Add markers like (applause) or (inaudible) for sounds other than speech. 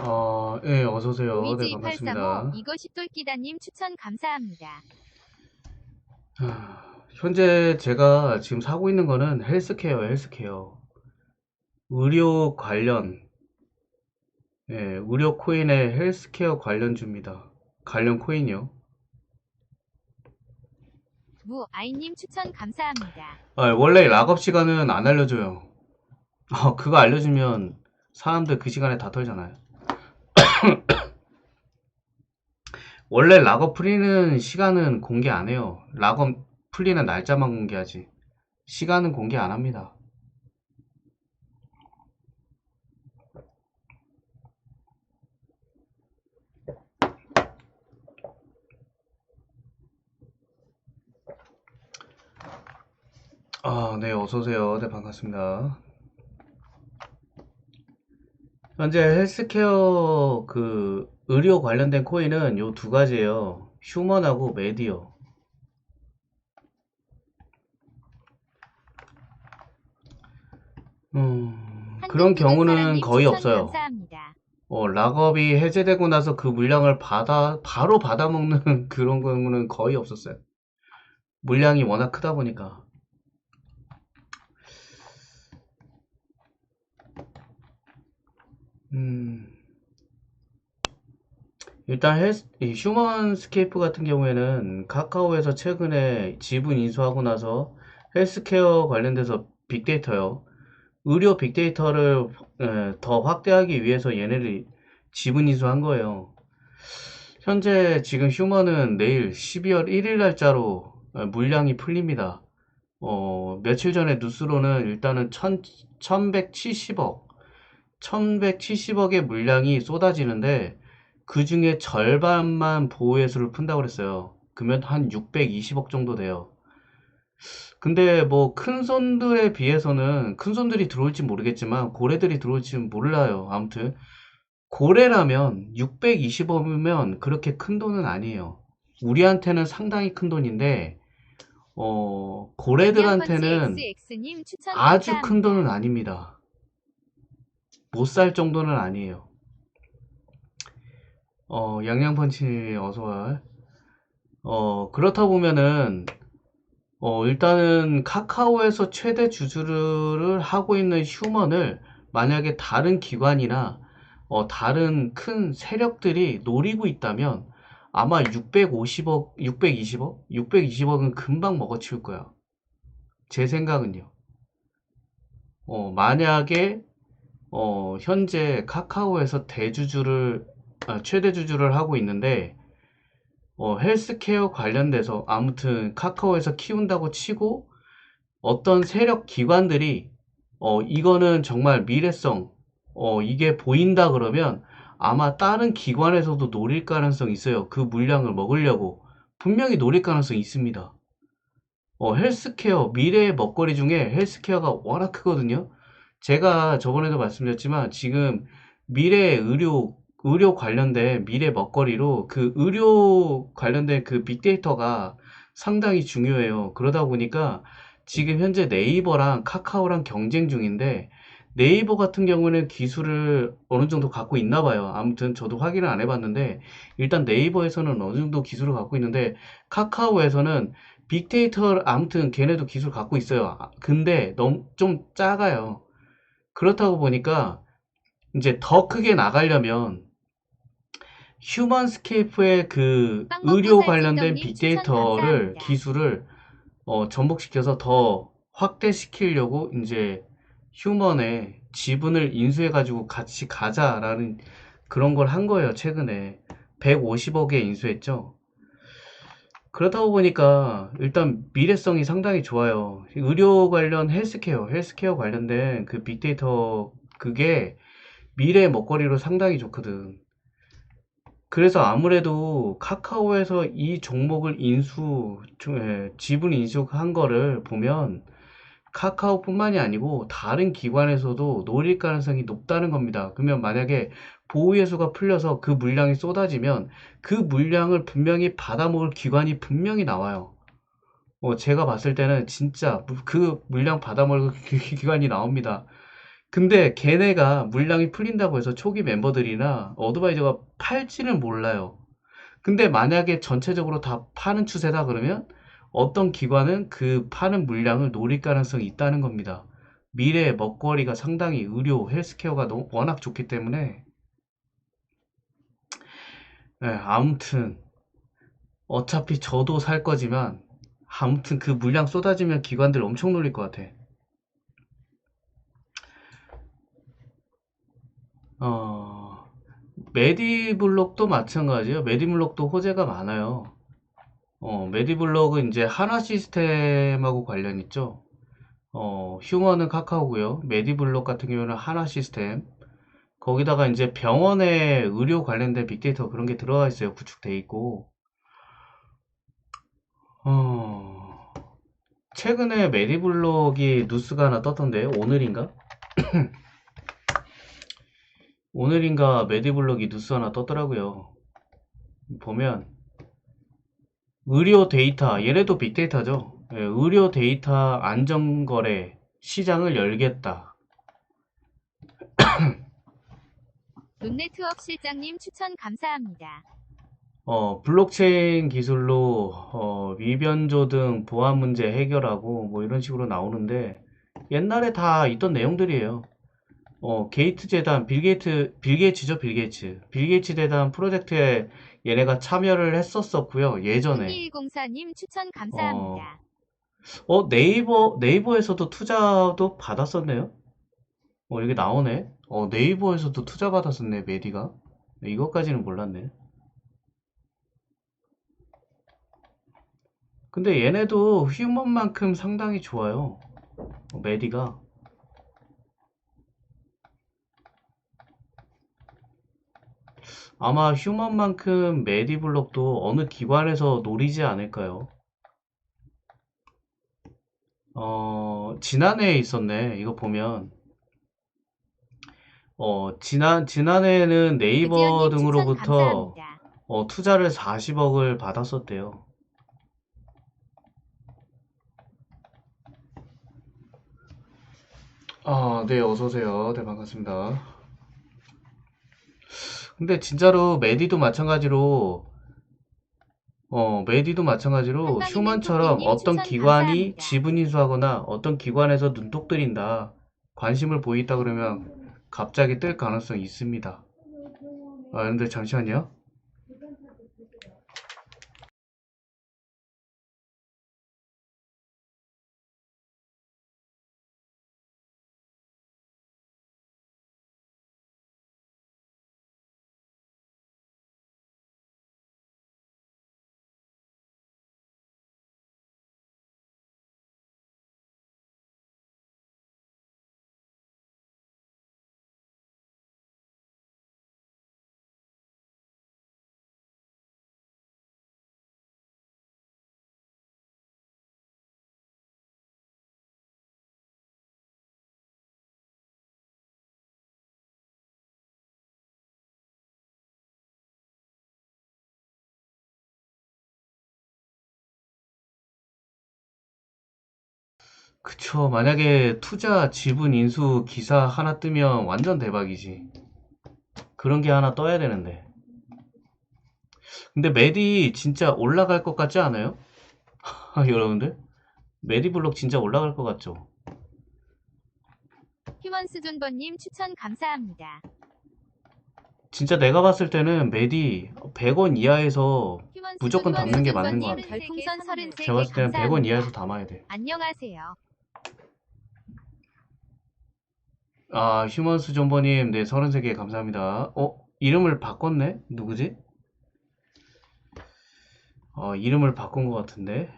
어, 예, 어서오세요. 네, 반갑습니다. 2835 이것이 똘끼다님 추천 감사합니다. 하, 현재 제가 지금 사고 있는 거는 헬스케어, 헬스케어. 의료 관련, 예, 의료 코인의 헬스케어 관련주입니다. 관련 코인이요. 무 아이님 추천 감사합니다. 아, 원래 락업 시간은 안 알려줘요. 어, 그거 알려주면 사람들 그 시간에 다 털잖아요. (coughs) 원래 락업 풀리는 시간은 공개 안 해요. 락업 풀리는 날짜만 공개하지. 시간은 공개 안 합니다. 아, 네, 어서오세요. 네, 반갑습니다. 현재 헬스케어 그 의료 관련된 코인은 요 두 가지예요. 휴먼하고 메디어. 음, 그런 경우는 거의 없어요. 감사합니다. 어, 락업이 해제되고 나서 그 물량을 받아, 바로 받아먹는 (laughs) 그런 경우는 거의 없었어요. 물량이 워낙 크다 보니까. 음, 일단 헬스, 이 휴먼 스케이프 같은 경우에는 카카오에서 최근에 지분 인수하고 나서 헬스케어 관련돼서 빅데이터요. 의료 빅데이터를 에, 더 확대하기 위해서 얘네들이 지분 인수한 거예요. 현재 지금 휴먼은 내일 12월 1일 날짜로 에, 물량이 풀립니다. 어, 며칠 전에 뉴스로는 일단은 1 1170억, 1170억의 물량이 쏟아지는데 그 중에 절반만 보호회수를 푼다고 그랬어요. 그러면 한 620억 정도 돼요. 근데 뭐 큰 손들에 비해서는 큰 손들이 들어올지 모르겠지만 고래들이 들어올지는 몰라요. 아무튼 고래라면 620억이면 그렇게 큰 돈은 아니에요. 우리한테는 상당히 큰 돈인데 어 고래들한테는 아주. 큰 돈은 아닙니다. 못 살 정도는 아니에요. 어, 양양펀치 어서와. 어, 그렇다 보면은, 어, 일단은 카카오에서 최대 주주를 하고 있는 휴먼을 만약에 다른 기관이나, 어, 다른 큰 세력들이 노리고 있다면 아마 650억, 620억? 620억은 금방 먹어치울 거야. 제 생각은요. 어, 만약에, 어, 현재 카카오에서 대주주를 아, 최대 주주를 하고 있는데 어, 헬스케어 관련돼서 아무튼 카카오에서 키운다고 치고 어떤 세력 기관들이 어, 이거는 정말 미래성 어, 이게 보인다 그러면 아마 다른 기관에서도 노릴 가능성이 있어요. 그 물량을 먹으려고 분명히 노릴 가능성이 있습니다. 어, 헬스케어 미래의 먹거리 중에 헬스케어가 워낙 크거든요. 제가 저번에도 말씀드렸지만 지금 미래 의료 의료 관련된 미래 먹거리로 그 의료 관련된 그 빅데이터가 상당히 중요해요. 그러다 보니까 지금 현재 네이버랑 카카오랑 경쟁 중인데 네이버 같은 경우는 기술을 어느 정도 갖고 있나 봐요. 아무튼 저도 확인을 안 해봤는데 일단 네이버에서는 어느 정도 기술을 갖고 있는데 카카오에서는 빅데이터 아무튼 걔네도 기술 갖고 있어요. 아, 근데 너무 좀 작아요. 그렇다고 보니까 이제 더 크게 나가려면 휴먼스케이프의 그 의료 관련된 빅데이터를. 기술을 어, 접목시켜서 더 확대시키려고 이제 휴먼의 지분을 인수해가지고 같이 가자라는 그런 걸 한 거예요, 최근에. 150억에 인수했죠. 그렇다고 보니까 일단 미래성이 상당히 좋아요. 의료 관련 헬스케어, 헬스케어 관련된 그 빅데이터 그게 미래의 먹거리로 상당히 좋거든. 그래서 아무래도 카카오에서 이 종목을 인수, 조- 예, 지분 인수한 거를 보면 카카오뿐만이 아니고 다른 기관에서도 노릴 가능성이 높다는 겁니다. 그러면 만약에 보호예수가 풀려서 그 물량이 쏟아지면 그 물량을 분명히 받아먹을 기관이 분명히 나와요. 어, 제가 봤을 때는 진짜 무- 그 물량 받아먹을 (laughs) 기- 기관이 나옵니다. 근데 걔네가 물량이 풀린다고 해서 초기 멤버들이나 어드바이저가 팔지는 몰라요. 근데 만약에 전체적으로 다 파는 추세다 그러면 어떤 기관은 그 파는 물량을 노릴 가능성이 있다는 겁니다. 미래의 먹거리가 상당히 의료, 헬스케어가 너무 워낙 좋기 때문에 네, 아무튼 어차피 저도 살 거지만 아무튼 그 물량 쏟아지면 기관들 엄청 놀릴 것 같아. 어, 메디블록도 마찬가지예요. 메디블록도 호재가 많아요. 어, 메디블록은 이제 하나 시스템하고 관련 있죠. 어, 휴먼은 카카오고요. 메디블록 같은 경우는 하나 시스템. 거기다가 이제 병원에 의료 관련된 빅데이터 그런 게 들어가 있어요. 구축돼 있고. 어, 최근에 메디블록이 뉴스가 하나 떴던데요. 오늘인가? (clears throat) 오늘인가 메디블록이 뉴스 하나 떴더라고요. 보면 의료 데이터, 얘네도 빅데이터죠. 예, 의료 데이터 안전거래 시장을 열겠다. (coughs) 론네트워크 실장님 추천 감사합니다. 어, 블록체인 기술로 어, 위변조 등 보안 문제 해결하고 뭐 이런 식으로 나오는데 옛날에 다 있던 내용들이에요. 어, 게이트 재단, 빌 게이트, 빌 게이츠죠, 빌 게이츠. 빌 게이츠 재단 프로젝트에 얘네가 참여를 했었었고요, 예전에. 3104님 추천 감사합니다. 어, 네이버, 네이버에서도 투자도 받았었네요? 어, 여기 나오네. 어, 네이버에서도 투자 받았었네, 메디가. 이것까지는 몰랐네. 근데 얘네도 휴먼만큼 상당히 좋아요. 어, 메디가. 아마 휴먼만큼 메디블록도 어느 기관에서 노리지 않을까요? 어, 지난해에 있었네. 이거 보면. 어, 지난, 지난해에는 네이버 등으로부터. 어, 투자를 40억을 받았었대요. 아, 네, 어서 오세요. 네, 반갑습니다. 근데 진짜로 메디도 마찬가지로 어, 메디도 마찬가지로 휴먼처럼 어떤 기관이. 지분 인수하거나 어떤 기관에서 눈독 들인다, 관심을 보인다 그러면 갑자기 뜰 가능성이 있습니다. 아, 근데 잠시만요. 그쵸. 만약에 투자 지분 인수 기사 하나 뜨면 완전 대박이지. 그런 게 하나 떠야 되는데. 근데 메디 진짜 올라갈 것 같지 않아요? (laughs) 여러분들? 메디 블록 진짜 올라갈 것 같죠? 휴먼스 존버님 추천 감사합니다. 진짜 내가 봤을 때는 메디 100원 이하에서 무조건 담는 게 맞는 것 같아요. 33개 제가 봤을 때는 100원 감사합니다. 이하에서 담아야 돼. 안녕하세요. 아, 휴먼스 존버님, 네, 33개 감사합니다. 어, 이름을 바꿨네? 누구지? 어, 이름을 바꾼 것 같은데.